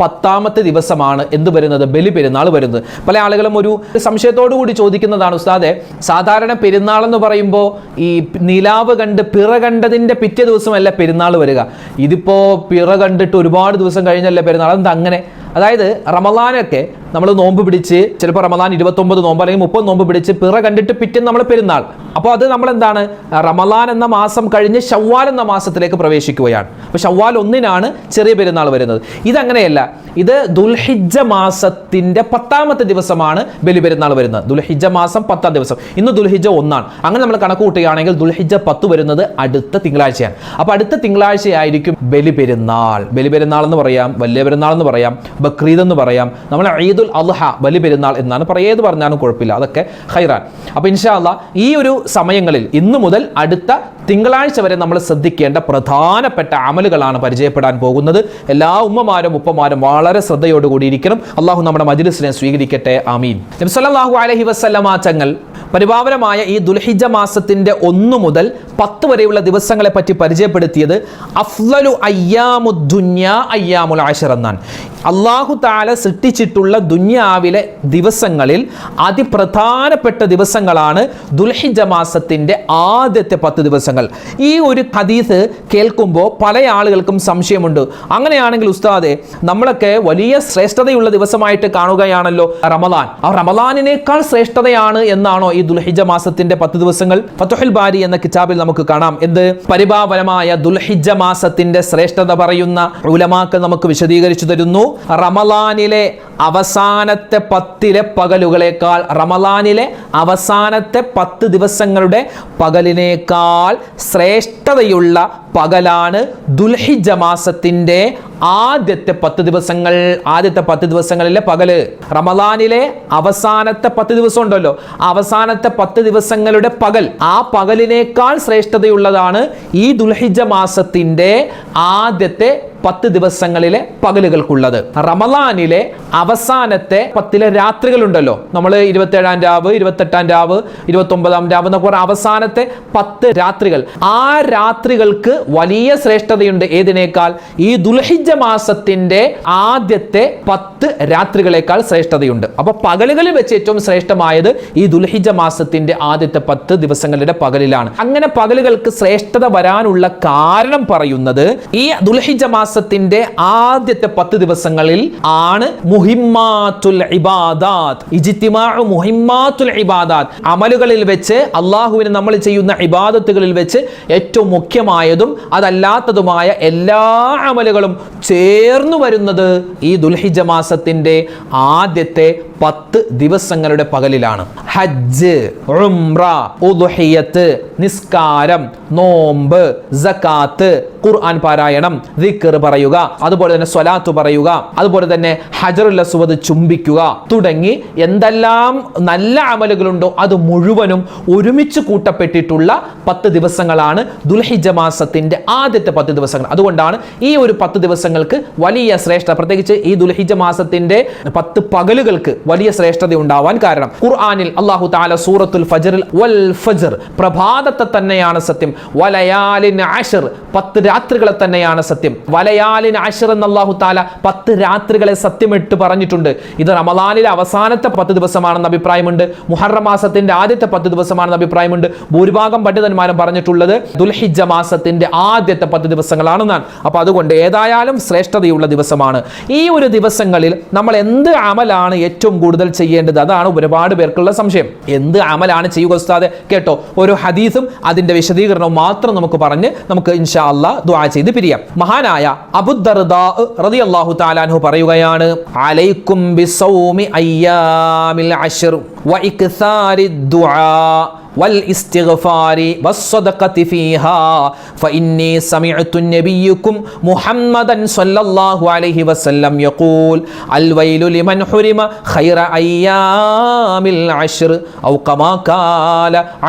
പത്താമത്തെ ദിവസമാണ് എന്ത് വരുന്നത് ബലി പെരുന്നാൾ വരുന്നത്. പല ആളുകളും ഒരു സംശയത്തോടു കൂടി ചോദിക്കുന്നതാണ് ഉസ്താദെ സാധാരണ പെരുന്നാൾ എന്ന് പറയുമ്പോൾ ഈ നിലാവ് കണ്ട് പിറ കണ്ടതിന്റെ പിറ്റേ ദിവസമല്ല പെരുന്നാൾ വരിക. ഇതിപ്പോൾ പിറ കണ്ടിട്ട് ഒരുപാട് ദിവസം കഴിഞ്ഞല്ലേ പെരുന്നാൾ? എന്താ അങ്ങനെ? അതായത് റമദാനൊക്കെ നമ്മൾ നോമ്പ് പിടിച്ച് ചിലപ്പോൾ റമദാൻ ഇരുപത്തൊമ്പത് നോമ്പ് അല്ലെങ്കിൽ മുപ്പത് നോമ്പ് പിടിച്ച് പിറ കണ്ടിട്ട് പിറ്റേന്ന് നമ്മൾ പെരുന്നാൾ. അപ്പോൾ അത് നമ്മൾ എന്താണ് റമദാൻ എന്ന മാസം കഴിഞ്ഞ് ഷവ്വാൽ എന്ന മാസത്തിലേക്ക് പ്രവേശിക്കുകയാണ്. അപ്പോൾ ഷവ്വാൽ ഒന്നിനാണ് ചെറിയ പെരുന്നാൾ വരുന്നത്. ഇതങ്ങനെയല്ല. ഇത് ദുൽഹിജ്ജ മാസത്തിന്റെ പത്താമത്തെ ദിവസമാണ് ബലി പെരുന്നാൾ വരുന്നത്. ദുൽഹിജ്ജ മാസം പത്താം ദിവസം. ഇന്ന് ദുൽഹിജ്ജ ഒന്നാണ്. അങ്ങനെ നമ്മൾ കണക്ക് കൂട്ടുകയാണെങ്കിൽ ദുൽഹിജ്ജ പത്ത് വരുന്നത് അടുത്ത തിങ്കളാഴ്ചയാണ്. അപ്പോൾ അടുത്ത തിങ്കളാഴ്ചയായിരിക്കും ബലി പെരുന്നാൾ ബലി പെരുന്നാൾ എന്ന് പറയാം വലിയ പെരുന്നാൾ എന്ന് പറയാം ബക്രീദ് എന്ന് പറയാം. നമ്മൾ ഈദുൽ അദ്ഹ ബലി പെരുന്നാൾ എന്നാണ് പറയേത് പറഞ്ഞാലും കുഴപ്പമില്ല. അതൊക്കെ ഹൈറാൻ. അപ്പോൾ ഇൻഷാല്ല ഈ ഒരു സമയങ്ങളിൽ ഇന്നു മുതൽ അടുത്ത തിങ്കളാഴ്ച വരെ നമ്മൾ ശ്രദ്ധിക്കേണ്ട പ്രധാനപ്പെട്ട അമലുകളാണ് പരിചയപ്പെടാൻ പോകുന്നത്. എല്ലാ ഉമ്മമാരും ഉപ്പമാരും വളരെ ശ്രദ്ധയോടുകൂടി ഇരിക്കണം. അള്ളാഹു നമ്മുടെ മജിലിസിനെ സ്വീകരിക്കട്ടെ. ആമീൻ. അലൈഹി വസല്ലമ തങ്ങൾ പരിപാവനമായ ഈ ദുൽഹിജ മാസത്തിന്റെ ഒന്ന് മുതൽ പത്ത് വരെയുള്ള ദിവസങ്ങളെ പറ്റി പരിചയപ്പെടുത്തിയത് അഫ്ലലു അയ്യാമു ദുന്യ അയ്യാമുൽ ആശർ എന്നാണ്. അള്ളാഹു താല സൃഷ്ടിച്ചിട്ടുള്ള ദുന്യാവിലെ ദിവസങ്ങളിൽ അതിപ്രധാനപ്പെട്ട ദിവസങ്ങളാണ് ദുൽഹിജ മാസത്തിന്റെ ആദ്യത്തെ പത്ത് ദിവസങ്ങൾ. ഈ ഒരു ഹദീസ് കേൾക്കുമ്പോൾ പല ആളുകൾക്കും സംശയമുണ്ട്. അങ്ങനെയാണെങ്കിൽ ഉസ്താദെ നമ്മളൊക്കെ വലിയ ശ്രേഷ്ഠതയുള്ള ദിവസമായിട്ട് കാണുകയാണല്ലോ റമദാൻ. ആ റമദാനിനേക്കാൾ ശ്രേഷ്ഠതയാണ് എന്നാണോ ഈ ദുൽഹിജ മാസത്തിന്റെ പത്ത് ദിവസങ്ങൾ ഫത്തുഹുൽ ബാരി എന്ന കിതാബിൽ നമുക്ക് കാണാം. എന്ത്? പരിഭാവനമായ ദുൽഹിജ മാസത്തിന്റെ ശ്രേഷ്ഠത പറയുന്ന ഉലമാക്കൾ നമുക്ക് വിശദീകരിച്ചു തരുന്നു. റമലാനിലെ അവസാനത്തെ പത്തിലെ പകലുകളേക്കാൾ റമലാനിലെ അവസാനത്തെ പത്ത് ദിവസങ്ങളുടെ പകലിനേക്കാൾ ശ്രേഷ്ഠതയുള്ള പകലാണ് ദുൽഹിജ മാസത്തിന്റെ ആദ്യത്തെ പത്ത് ദിവസങ്ങൾ ആദ്യത്തെ പത്ത് ദിവസങ്ങളിലെ പകൽ റമദാനിലെ അവസാനത്തെ പത്ത് ദിവസം ഉണ്ടല്ലോ. അവസാനത്തെ പത്ത് ദിവസങ്ങളുടെ പകൽ ആ പകലിനേക്കാൾ ശ്രേഷ്ഠതയുള്ളതാണ് ഈ ദുൽഹിജ മാസത്തിന്റെ ആദ്യത്തെ പത്ത് ദിവസങ്ങളിലെ പകലുകൾക്കുള്ളത്. റമലാനിലെ അവസാനത്തെ പത്തിലെ രാത്രികളുണ്ടല്ലോ. നമ്മൾ ഇരുപത്തേഴാം രാവ് ഇരുപത്തെട്ടാം രാവ് ഇരുപത്തൊമ്പതാം രാവ് എന്നൊക്കെ പറഞ്ഞ അവസാനത്തെ പത്ത് രാത്രികൾ. ആ രാത്രികൾക്ക് വലിയ ശ്രേഷ്ഠതയുണ്ട് ഏതിനേക്കാൾ? ഈ ദുൽഹിജ മാസത്തിന്റെ ആദ്യത്തെ പത്ത് രാത്രികളേക്കാൾ ശ്രേഷ്ഠതയുണ്ട്. അപ്പൊ പകലുകളിൽ വെച്ച് ഏറ്റവും ശ്രേഷ്ഠമായത് ഈ ദുൽഹിജ മാസത്തിന്റെ ആദ്യത്തെ പത്ത് ദിവസങ്ങളുടെ പകലിലാണ്. അങ്ങനെ പകലുകൾക്ക് ശ്രേഷ്ഠത വരാനുള്ള കാരണം പറയുന്നത് ഈ ദുൽഹിജ മാസത്തിന്റെ ആദ്യത്തെ പത്ത് ദിവസങ്ങളിൽ ആണ് മുഹിമ്മാത്തുൽ ഇബാദാത്ത്. ഇബാദാത്ത്. അമലുകളിൽ വെച്ച് അള്ളാഹുവിന് നമ്മൾ ചെയ്യുന്ന ഇബാദത്തുകളിൽ വെച്ച് ഏറ്റവും മുഖ്യമായതും അതല്ലാത്തതുമായ എല്ലാ അമലുകളും ചേർന്നു വരുന്നത് ഈ ദുൽഹിജ മാസത്തിന്റെ ആദ്യത്തെ പത്ത് ദിവസങ്ങളുടെ പകലിലാണ്. ഹജ്ജ് ഉംറ ഉദുഹിയത്ത് നിസ്കാരം നോമ്പ് ജക്കാത്ത് ഖുർആൻ പാരായണം ദിക്കർ പറയുക അതുപോലെ തന്നെ സ്വലാത്ത് പറയുക അതുപോലെ തന്നെ ഹജറുൽ ചുംബിക്കുക തുടങ്ങി എന്തെല്ലാം നല്ല അമലുകളുണ്ടോ അത് മുഴുവനും ഒരുമിച്ച് കൂട്ടപ്പെട്ടിട്ടുള്ള പത്ത് ദിവസങ്ങളാണ് ദുൽഹിജ മാസത്തിന്റെ ആദ്യത്തെ പത്ത് ദിവസങ്ങൾ. അതുകൊണ്ടാണ് ഈ ഒരു പത്ത് ദിവസങ്ങൾക്ക് വലിയ ശ്രേഷ്ഠ. പ്രത്യേകിച്ച് ഈ ദുൽഹിജ മാസത്തിന്റെ പത്ത് പകലുകൾക്ക് വലിയ ശ്രേഷ്ഠത ഉണ്ടാവാൻ കാരണം. ഖുർആാനിൽ അള്ളാഹു താല സൂറത്തുൽ ഫജറിൽ വൽ ഫജർ പ്രഭാതത്തെ തന്നെയാണ് സത്യം. വലയാലിൻ അഷർ പത്ത് രാത്രികളെ തന്നെയാണ് സത്യം. വലയാലിൻ അഷർ എന്ന് അള്ളാഹു താല പത്ത് രാത്രികളെ സത്യമിട്ട് പറഞ്ഞിട്ടുണ്ട്. ഇത് റമദാനിലെ അവസാനത്തെ പത്ത് ദിവസമാണെന്ന് അഭിപ്രായമുണ്ട്. മുഹറം മാസത്തിന്റെ ആദ്യത്തെ പത്ത് ദിവസമാണെന്ന് അഭിപ്രായമുണ്ട്. ഭൂരിഭാഗം പണ്ഡിതന്മാരും പറഞ്ഞിട്ടുള്ളത് ദുൽഹിജ മാസത്തിന്റെ ആദ്യത്തെ പത്ത് ദിവസങ്ങളാണെന്നാണ്. അപ്പൊ അതുകൊണ്ട് ഏതായാലും ശ്രേഷ്ഠതയുള്ള ദിവസമാണ്. ഈ ഒരു ദിവസങ്ങളിൽ നമ്മൾ എന്ത് അമലാണ് ഏറ്റവും കൂടുതൽ ചെയ്യേണ്ടത്? അതാണ് ഒരുപാട് പേർക്കുള്ള സംശയം. എന്ത് അമലാണ് ചെയ്യുക ഉസ്താദ്? കേട്ടോ ഒരു ഹദീസും അതിന്റെ വിശദീകരണവും മാത്രം നമുക്ക് പറഞ്ഞ് നമുക്ക് ഇൻഷാ അല്ലാ ദുആ ചെയ്ത് പിരിയാം. മഹാനായ അബുദർദാ തആലാൻഹു പറയുകയാണ് അലൈക്കും ബിസൗമി അയ്യാമിൽ അശ്ർ വൽ ഇസ്തിഗ്ഫാരി വസ്സദഖതി ഫഇന്നി സമഇതു മുഹമ്മദൻ സ്വല്ലല്ലാഹു അലൈഹി വസല്ലം യഖൂൽ. അൽ വൈലു ലിമൻ ഹുരിമ ഖൈറ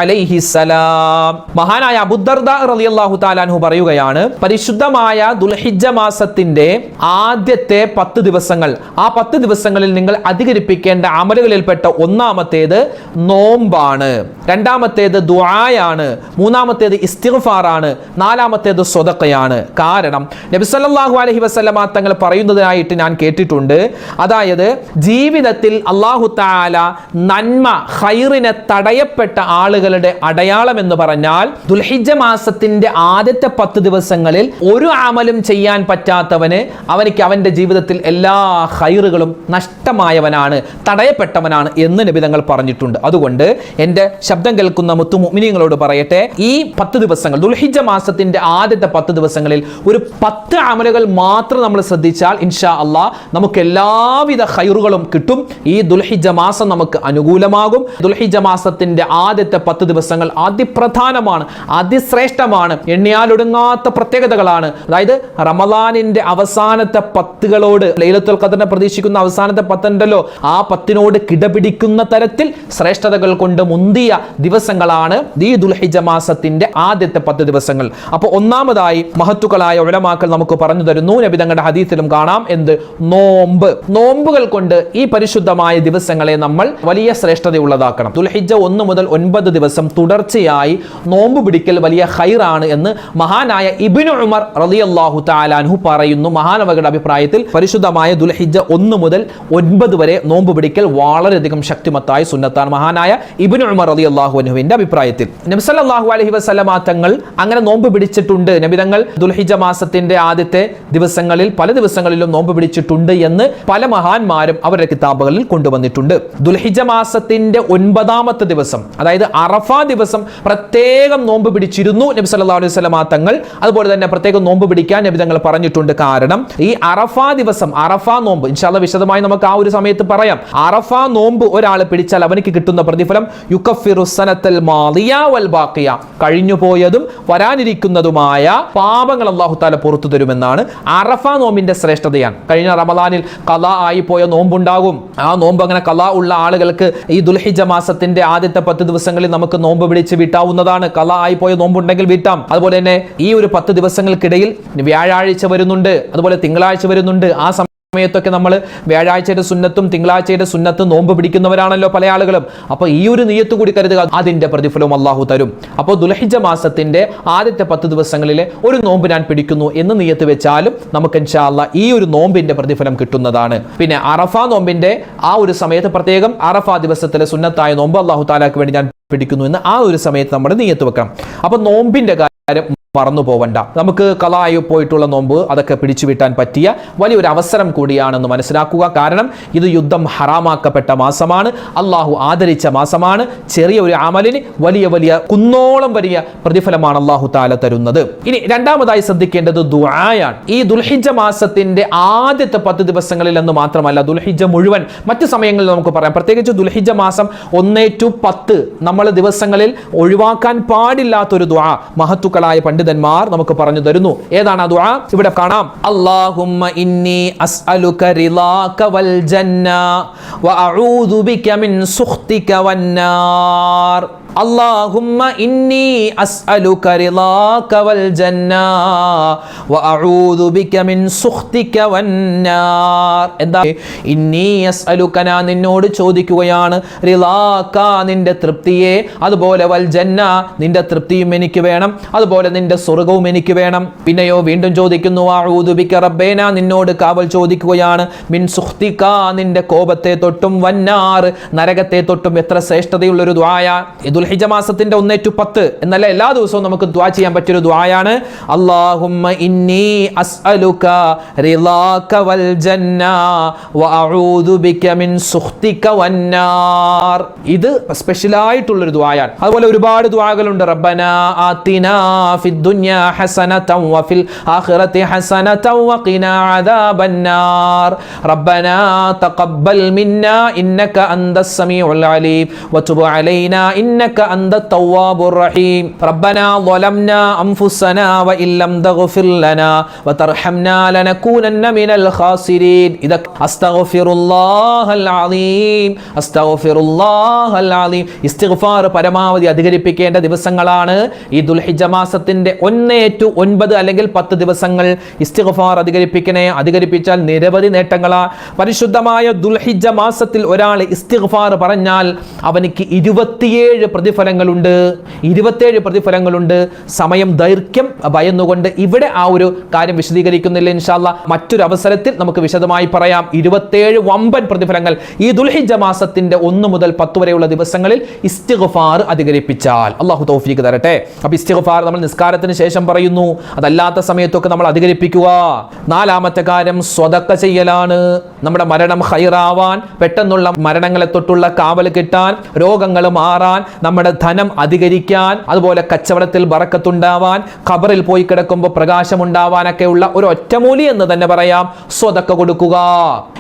അലൈഹി സലാം. മഹാനായ റളിയല്ലാഹു തആല അൻഹു പറയുകയാണ് പരിശുദ്ധമായ ദുൽഹിജ്ജ മാസത്തിന്റെ ആദ്യത്തെ പത്ത് ദിവസങ്ങൾ. ആ പത്ത് ദിവസങ്ങളിൽ നിങ്ങൾ അധികരിപ്പിക്കേണ്ട അമലുകളിൽപ്പെട്ട ഒന്നാമത്തെ ഒന്നാമത്തേത് നോമ്പാണ്. രണ്ടാമത്തേത് ദുആയാണ്. മൂന്നാമത്തേത് ഇസ്തിഗ്ഫാറാണ്. നാലാമത്തേത് സ്വതക്കയാണ്. കാരണം നബി സല്ലല്ലാഹു അലൈഹി വസല്ലമ തങ്ങൾ പറയുന്നതായിട്ട് ഞാൻ കേട്ടിട്ടുണ്ട്. അതായത് ജീവിതത്തിൽ അള്ളാഹു താല നന്മ ഖൈറിനെ തടയപ്പെട്ട ആളുകളുടെ അടയാളം എന്ന് പറഞ്ഞാൽ ദുൽഹിജ മാസത്തിന്റെ ആദ്യത്തെ പത്ത് ദിവസങ്ങളിൽ ഒരു ആമലും ചെയ്യാൻ പറ്റാത്തവന് അവനിക്ക് അവന്റെ ജീവിതത്തിൽ എല്ലാ ഖൈറുകളും നഷ്ടമായവനാണ് തടയപ്പെട്ടവനാണ് എന്ന് നിബിതങ്ങൾ പറഞ്ഞിട്ടുണ്ട്. അതുകൊണ്ട് എന്റെ ശബ്ദം കേൾക്കുന്ന മുത്തു മുഅ്മിനീങ്ങളോട് പറയട്ടെ ഈ പത്ത് ദിവസങ്ങൾ ദുൽഹിജ മാസത്തിന്റെ ആദ്യത്തെ പത്ത് ദിവസങ്ങളിൽ ഒരു പത്ത് അമലുകൾ മാത്രം നമ്മൾ ശ്രദ്ധിച്ചാൽ ഇൻഷാ അള്ളാ നമുക്ക് എല്ലാവിധ ഹൈറുകളും കിട്ടും. ഈ ദുൽഹിജ മാസം നമുക്ക് അനുകൂലമാകും. ദുൽഹിജ മാസത്തിന്റെ ആദ്യത്തെ പത്ത് ദിവസങ്ങൾ അതിപ്രധാനമാണ് അതിശ്രേഷ്ഠമാണ് എണ്ണിയാലൊടുങ്ങാത്ത പ്രത്യേകതകളാണ്. അതായത് റമദാനിന്റെ അവസാനത്തെ പത്തുകളോട് ലൈലത്തുൽ ഖദറിനെ പ്രതീക്ഷിക്കുന്ന അവസാനത്തെ പത്തുണ്ടല്ലോ ആ പത്തിനോട് കിടപിടിക്കുന്ന തരത്തിൽ ശ്രേഷ്ഠതകൾ കൊണ്ട് മുന്തിയ ദിവസങ്ങളാണ് ഈ ദുൽഹിജ മാസത്തിന്റെ ആദ്യത്തെ പത്ത് ദിവസങ്ങൾ. അപ്പോൾ ഒന്നാമതായി മഹത്തുക്കളായ ഉലമാക്കൾ നമുക്ക് പറഞ്ഞു തരുന്നു. നബി തങ്ങളുടെ ഹദീസിലും കാണാം എന്ത്? നോമ്പ്. നോമ്പുകൾ കൊണ്ട് ഈ പരിശുദ്ധമായ ദിവസങ്ങളെ നമ്മൾ വലിയ ശ്രേഷ്ഠതയുള്ളതാക്കണം. ദുൽഹിജ ഒന്ന് മുതൽ ഒൻപത് ദിവസം തുടർച്ചയായി നോമ്പ് പിടിക്കൽ വലിയ ഹൈറാണ് എന്ന് മഹാനായ ഇബിനു ഉമർ റളിയല്ലാഹു താലാൻഹു പറയുന്നു. മഹാനവകളുടെ അഭിപ്രായത്തിൽ പരിശുദ്ധമായ ദുൽഹിജ ഒന്ന് മുതൽ ഒൻപത് വരെ നോമ്പ് പിടിക്കൽ വളരെയധികം ശക്തിമത്തായ സുന്നത്താണ് മഹാനായ ഇബിനു ഉമർ റളിയല്ലാഹു അൻഹുവിന്റെ അഭിപ്രായത്തിൽ. നബി സല്ലല്ലാഹു അലൈഹി വസല്ലമ തങ്ങൾ അങ്ങനെ നോമ്പ് പിടിച്ചിട്ടുണ്ട്. നബിതങ്ങൾ ദുൽഹിജ മാസത്തിന്റെ ആദ്യത്തെ ദിവസങ്ങളിൽ പല ദിവസങ്ങളിലും നോമ്പ് പിടിച്ചിട്ടുണ്ട് എന്ന് പല മഹാന്മാരും അവരുടെ കിതാബുകളിൽ കൊണ്ടുവന്നിട്ടുണ്ട്. ദുൽഹിജ മാസത്തിന്റെ ഒൻപതാമത്തെ ദിവസം അതായത് അറഫ ദിവസം പ്രത്യേകം നോമ്പ് പിടിച്ചിരുന്നു നബി സല്ലല്ലാഹു അലൈഹി വസല്ലമ തങ്ങൾ. അതുപോലെ തന്നെ പ്രത്യേകം നോമ്പ് പിടിക്കാൻ നബി തങ്ങൾ പറഞ്ഞിട്ടുണ്ട്. കാരണം ഈ അറഫ ദിവസം അറഫ നോമ്പ് ഇൻഷാല്ല വിശദമായി നമുക്ക് ആ ഒരു സമയത്ത് പറയാം. അറഫ നോമ്പ് ഒരാൾ പിടിച്ചാൽ അവനിക്ക് കിട്ടുന്ന പ്രതിഫലം യുക്കഫിറുസനത്തൽ സനത്തൽ മാളിയ വൽ ബാക്കിയ. കഴിഞ്ഞുപോയതും വരാനിരിക്കുന്നതുമായ പാപങ്ങൾ അള്ളാഹു താല പുറത്തു തരുമെന്നാണ് അറഫ നോമ്പിന്റെ ശ്രേഷ്ഠതയാണ്. കഴിഞ്ഞ റമദാനിൽ കല ആയി പോയ നോമ്പുണ്ടാകും. ആ നോമ്പ് അങ്ങനെ കല ഉള്ള ആളുകൾക്ക് ഈ ദുൽഹിജ മാസത്തിന്റെ ആദ്യത്തെ പത്ത് ദിവസങ്ങളിൽ നമുക്ക് നോമ്പ് പിടിച്ച് വിട്ടാവുന്നതാണ്. കല ആയി പോയ നോമ്പുണ്ടെങ്കിൽ വിട്ടാം. അതുപോലെ തന്നെ ഈ ഒരു പത്ത് ദിവസങ്ങൾക്കിടയിൽ വ്യാഴാഴ്ച വരുന്നുണ്ട്. അതുപോലെ തിങ്കളാഴ്ച വരുന്നുണ്ട്. ആ സമയത്തൊക്കെ നമ്മൾ വ്യാഴാഴ്ചയുടെ സുന്നത്തും തിങ്കളാഴ്ചയുടെ സുന്നത്തും നോമ്പ് പിടിക്കുന്നവരാണല്ലോ പല ആളുകളും. അപ്പോൾ ഈ ഒരു നീയത്ത് കൂടി കരുതുക അതിന്റെ പ്രതിഫലം അള്ളാഹു തരും. അപ്പോൾ ദുലഹിജ മാസത്തിന്റെ ആദ്യത്തെ പത്ത് ദിവസങ്ങളിലെ ഒരു നോമ്പ് ഞാൻ പിടിക്കുന്നു എന്ന് നീയത്ത് വെച്ചാലും നമുക്ക് ഇൻഷാല്ല ഈ ഒരു നോമ്പിന്റെ പ്രതിഫലം കിട്ടുന്നതാണ്. പിന്നെ അറഫ നോമ്പിന്റെ ആ ഒരു സമയത്ത് പ്രത്യേകം അറഫ ദിവസത്തിലെ സുന്നത്തായ നോമ്പ് അള്ളാഹു താലാക്ക് വേണ്ടി ഞാൻ പിടിക്കുന്നു എന്ന് ആ ഒരു സമയത്ത് നമ്മുടെ നീയത്ത് വെക്കണം. അപ്പോൾ നോമ്പിന്റെ കാര്യം മറന്നു പോവണ്ട. നമുക്ക് കലായു പോയിട്ടുള്ള നോമ്പ് അതൊക്കെ പിടിച്ചു വിട്ടാൻ പറ്റിയ വലിയൊരു അവസരം കൂടിയാണെന്ന് മനസ്സിലാക്കുക. കാരണം ഇത് യുദ്ധം ഹറാമാക്കപ്പെട്ട മാസമാണ്. അള്ളാഹു ആദരിച്ച മാസമാണ്. ചെറിയ ഒരു അമലിന് വലിയ വലിയ കുന്നോളം വലിയ പ്രതിഫലമാണ് അള്ളാഹു താല തരുന്നത്. ഇനി രണ്ടാമതായി ശ്രദ്ധിക്കേണ്ടത് ദുആയാണ്. ഈ ദുൽഹിജ മാസത്തിന്റെ ആദ്യത്തെ പത്ത് ദിവസങ്ങളിൽ എന്ന് മാത്രമല്ല ദുൽഹിജ മുഴുവൻ മറ്റ് സമയങ്ങളിൽ നമുക്ക് പറയാം. പ്രത്യേകിച്ച് ദുൽഹിജ മാസം ഒന്നേ ടു പത്ത് നമ്മൾ ദിവസങ്ങളിൽ ഒഴിവാക്കാൻ പാടില്ലാത്തൊരു ദുആ മഹത്തുക്കളായ പണ്ഡിതന്മാർ നമുക്ക് പറഞ്ഞു തരുന്നു. ഏതാണ് ആ ദുആ? ഇവിടെ കാണാം. അല്ലാഹുമ്മ ഇന്നി അസ്അലുക റിളാക വൽ ജന്ന വഅഊദു ബിക മിൻ സുഖ്തിക വന്നാർ അള്ളാഹുമ്മ ഇന്നി അസ്അലുക റിളാക വൽ ജന്ന വ അഊദു ബിക മിൻ സുഖ്തിക വന്നാർ എന്താ? ഇന്നി അസ്അലുക ഞാൻ നിന്നോട് ചോദിക്കുകയാണ്. റിളാക നിന്റെ തൃപ്തിയെ അതുപോലെ വൽ ജന്ന നിന്റെ തൃപ്തിയും എനിക്ക് വേണം അതുപോലെ നിന്റെ സ്വർഗവും എനിക്ക് വേണം. പിന്നെയോ വീണ്ടും ചോദിക്കുന്നു അഊദു ബിക റബ്ബേന നിന്നോട് കാവൽ ചോദിക്കുകയാണ്. മിൻ സുഖ്തിക നിന്റെ കോപത്തെ തൊട്ടും വന്നാർ നരകത്തെ തൊട്ടും എത്ര ശ്രേഷ്ഠതയുള്ളൊരു ദ്വായ. ഇതുൽ ദുൽഹിജ മാസത്തിന്റെ ഒന്നേ ടു പത്ത് എന്നല്ല എല്ലാ ദിവസവും നമുക്ക് ദ്വാ ചെയ്യാൻ പറ്റിയൊരു ദ്വായാണ് അല്ലാഹുമ്മ ഇന്നി അസ്അലുക റിളാക വൽ ജന്ന വഅഊദു ബിക മിൻ സുഖ്തിക വന്നാർ ഇത് സ്പെഷ്യൽ ആയിട്ടുള്ളൊരു ദ്വായാണ് അതുപോലെ ഒരുപാട് ദ്വാകളുണ്ട് റബ്ബന ആതിന ഫിദ് ദുനിയാ ഹസനതൻ വഫിൽ ആഖിറതി ഹസനതൻ വഖിനാ അദാബന്നാർ റബ്ബന തഖബ്ബൽ മിന്നാ ഇന്നക അന്തസ് സമീഉൽ അലീം വതുബ് അലൈനാ ഇന്നക പരമാവധി അധികരിപ്പിക്കേണ്ട ദിവസങ്ങളാണ്. ഈ ദുൽഹിജ മാസത്തിന്റെ ഒന്നേ ടു ഒൻപത് അല്ലെങ്കിൽ 10 ദിവസങ്ങൾ ഇസ്തിഗ്ഫാർ അധികരിപ്പിക്കണേ. അധികരിപ്പിച്ചാൽ നിരവധി നേട്ടങ്ങളാണ് പരിശുദ്ധമായ ദുൽഹിജ മാസത്തിൽ ഒരാൾ ഇസ്തിഗ്ഫാർ പറഞ്ഞാൽ അവനിക്ക് ഇരുപത്തിയേഴ് പ്രതിഫലങ്ങളുണ്ട്. ഇരുപത്തേഴ് പ്രതിഫലങ്ങളുണ്ട്. സമയം ദൈർഘ്യം ഭയന്നുകൊണ്ട് ഇവിടെ ആ ഒരു കാര്യം വിശദീകരിക്കുന്നില്ല ഇൻഷാല്ല മറ്റൊരു അവസരത്തിൽ നമുക്ക് വിശദമായി പറയാം. ഇരുപത്തേഴ് വമ്പൻ പ്രതിഫലങ്ങൾ ഈ ദുൽഹിജ മാസത്തിന്റെ ഒന്ന് മുതൽ പത്ത് വരെയുള്ള ദിവസങ്ങളിൽ ഇസ്തിഗ്ഫാർ അധികരിപ്പിച്ചാൽ. അള്ളാഹു തൗഫീഖ് തരട്ടെ. അപ്പൊ ഇസ്തിഗ്ഫാർ നമ്മൾ നിസ്കാരത്തിന് ശേഷം പറയുന്നു. അതല്ലാത്ത സമയത്തൊക്കെ നമ്മൾ അധികരിപ്പിക്കുക. നാലാമത്തെ കാര്യം സ്വതക്ക ചെയ്യലാണ്. നമ്മുടെ മരണം ഹൈറാവാൻ പെട്ടെന്നുള്ള മരണങ്ങളെ തൊട്ടുള്ള കാവൽ കിട്ടാൻ രോഗങ്ങൾ മാറാൻ നമ്മുടെ ധനം അധികരിക്കാൻ അതുപോലെ കച്ചവടത്തിൽ ബറക്കത്തുണ്ടാവാൻ ഖബറിൽ പോയി കിടക്കുമ്പോൾ പ്രകാശമുണ്ടാവാനൊക്കെ ഉള്ള ഒരു ഒറ്റമൂലി എന്ന് തന്നെ പറയാം. സ്വതക്ക കൊടുക്കുക.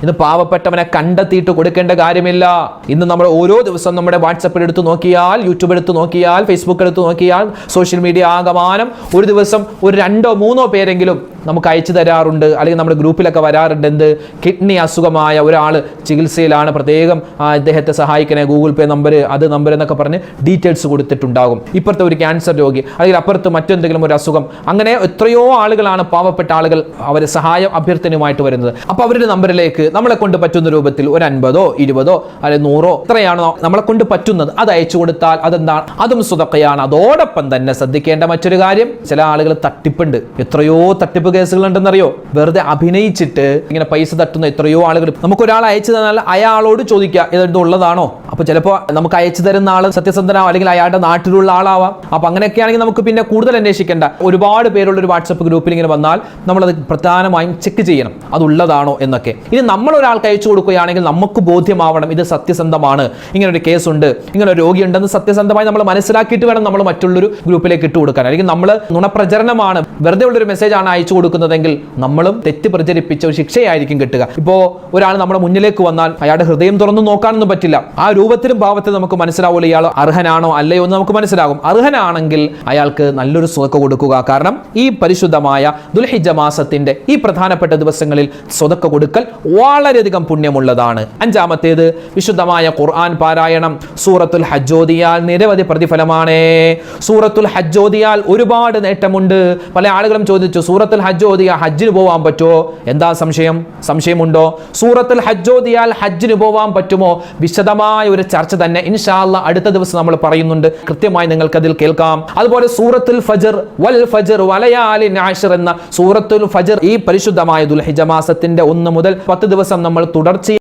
ഇന്ന് പാവപ്പെട്ടവനെ കണ്ടെത്തിയിട്ട് കൊടുക്കേണ്ട കാര്യമില്ല. ഇന്ന് നമ്മൾ ഓരോ ദിവസം നമ്മുടെ വാട്സപ്പിൽ എടുത്ത് നോക്കിയാൽ യൂട്യൂബ് എടുത്ത് നോക്കിയാൽ ഫേസ്ബുക്ക് എടുത്ത് നോക്കിയാൽ സോഷ്യൽ മീഡിയ ആകമാനം ഒരു ദിവസം ഒരു രണ്ടോ മൂന്നോ പേരെങ്കിലും നമുക്ക് അയച്ചു തരാറുണ്ട്. അല്ലെങ്കിൽ നമ്മുടെ ഗ്രൂപ്പിലൊക്കെ വരാറുണ്ട്. എന്ത്? കിഡ്നി അസുഖമായ ഒരാൾ ചികിത്സയിലാണ്. പ്രത്യേകം അദ്ദേഹത്തെ സഹായിക്കണേ. ഗൂഗിൾ പേ നമ്പർ അത് നമ്പർ എന്നൊക്കെ പറഞ്ഞ് ഡീറ്റെയിൽസ് കൊടുത്തിട്ടുണ്ടാകും. ഇപ്പുറത്തെ ഒരു ക്യാൻസർ രോഗി അല്ലെങ്കിൽ അപ്പുറത്ത് മറ്റെന്തെങ്കിലും ഒരു അസുഖം അങ്ങനെ എത്രയോ ആളുകളാണ് പാവപ്പെട്ട ആളുകൾ അവർ സഹായം അഭ്യർത്ഥനയുമായിട്ട് വരുന്നത്. അപ്പോൾ അവരുടെ നമ്പറിലേക്ക് നമ്മളെ കൊണ്ട് പറ്റുന്ന രൂപത്തിൽ ഒരു അൻപതോ ഇരുപതോ അല്ലെങ്കിൽ നൂറോ എത്രയാണോ നമ്മളെ കൊണ്ട് പറ്റുന്നത്. അത് അയച്ചു കൊടുത്താൽ അതെന്താണ്? അതും സുതക്കയാണ് അതോടൊപ്പം തന്നെ ശ്രദ്ധിക്കേണ്ട മറ്റൊരു കാര്യം ചില ആളുകൾ തട്ടിപ്പുണ്ട്. എത്രയോ തട്ടിപ്പ് കേസുകളുണ്ടെന്നറിയോ? വെറുതെ അഭിനയിച്ചിട്ട് ഇങ്ങനെ പൈസ തട്ടുന്ന എത്രയോ ആളുകൾ. നമുക്ക് ഒരാൾ അയച്ചു തന്നാൽ അയാളോട് ചോദിക്കുക ഇതെന്തോ ഉള്ളതാണോ അപ്പോൾ ചിലപ്പോൾ നമുക്ക് അയച്ചു തരുന്ന ആൾ സത്യസന്ധനാവും അല്ലെങ്കിൽ അയാളുടെ നാട്ടിലുള്ള ആളാവാം. അപ്പൊ അങ്ങനെയൊക്കെ ആണെങ്കിൽ നമുക്ക് പിന്നെ കൂടുതൽ അന്വേഷിക്കേണ്ട. ഒരുപാട് പേരുള്ള ഒരു വാട്സപ്പ് ഗ്രൂപ്പിൽ ഇങ്ങനെ വന്നാൽ നമ്മളത് പ്രധാനമായും ചെക്ക് ചെയ്യണം. അത് ഉള്ളതാണോ എന്നൊക്കെ. ഇനി നമ്മൾ ഒരാൾക്ക് അയച്ചു കൊടുക്കുകയാണെങ്കിൽ നമുക്ക് ബോധ്യമാവണം ഇത് സത്യസന്ധമാണ്. ഇങ്ങനെ ഒരു ഉണ്ട്. ഇങ്ങനെ ഒരു രോഗിയുണ്ടെന്ന് സത്യസന്ധമായി നമ്മൾ മനസ്സിലാക്കിയിട്ട് വേണം നമ്മൾ മറ്റുള്ളൊരു ഗ്രൂപ്പിലേക്ക് ഇട്ട് കൊടുക്കാൻ. അല്ലെങ്കിൽ നമ്മൾ നുണപ്രചരണമാണ്. വെറുതെ ഉള്ളൊരു മെസ്സേജ് ആണ് അയച്ചു കൊടുക്കുന്നതെങ്കിൽ നമ്മളും തെറ്റ് പ്രചരിപ്പിച്ച ഒരു ശിക്ഷയായിരിക്കും കിട്ടുക. ഇപ്പോൾ ഒരാൾ നമ്മുടെ മുന്നിലേക്ക് വന്നാൽ അയാളുടെ ഹൃദയം തുറന്നു നോക്കാനൊന്നും പറ്റില്ല. ആ രൂപത്തിലും ഭാവത്തിൽ നമുക്ക് മനസ്സിലാവുമല്ലോ ഇയാൾ അർഹനാണോ അല്ലയോ എന്ന് നമുക്ക് മനസ്സിലാകും. അർഹനാണെങ്കിൽ അയാൾക്ക് നല്ലൊരു സ്വതക്ക കൊടുക്കുക. കാരണം ഈ പരിശുദ്ധമായ ദുൽഹിജ മാസത്തിന്റെ ഈ പ്രധാനപ്പെട്ട ദിവസങ്ങളിൽ സ്വതക്ക കൊടുക്കൽ വളരെയധികം പുണ്യമുള്ളതാണ്. അഞ്ചാമത്തേത് വിശുദ്ധമായ ഖുർആൻ പാരായണം. സൂറത്തുൽ ഹജ്ജോദിയാൽ നിരവധി പ്രതിഫലമാണ്. സൂറത്തുൽ ഹജ്ജോദിയാൽ ഒരുപാട് നേട്ടമുണ്ട്. പല ആളുകളും ചോദിച്ചു സൂറത്തുൽ ഹജ്ജോദിയ ഹജ്ജിന് പോവാൻ പറ്റുമോ? എന്താ സംശയം? സംശയമുണ്ടോ? സൂറത്തുൽ ഹജ്ജോദിയാൽ ഹജ്ജിന് പോവാൻ പറ്റുമോ? വിശദമായ ഒരു ചർച്ച തന്നെ ഇൻഷാല്ല അടുത്ത ദിവസം നമ്മൾ പറയുന്നുണ്ട്. കൃത്യമായി നിങ്ങൾക്ക് അതിൽ കേൾക്കാം. അതുപോലെ സൂറത്തുൽ ഫജർ വൽ ഫജർ വലയാലി നാഷർ എന്ന സൂറത്തുൽ ഫജർ ഈ പരിശുദ്ധമായ ദുൽഹിജ മാസത്തിന്റെ ഒന്ന് മുതൽ പത്ത് ദിവസം നമ്മൾ തുടർച്ചയായി